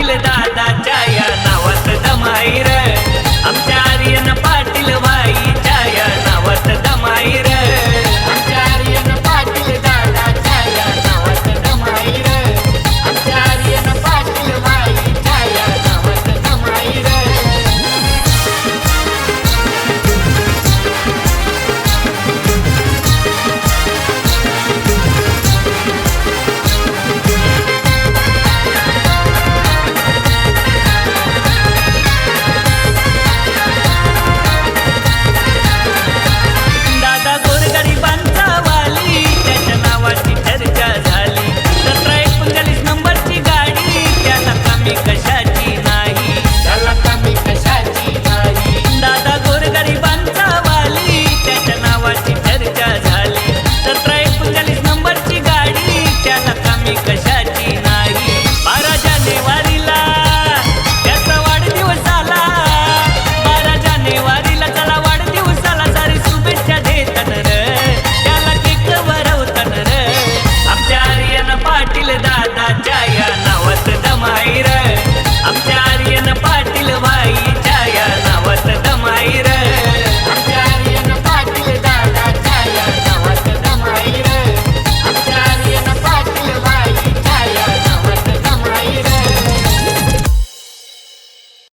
पाटील दादाच्या या नावात दमाईरा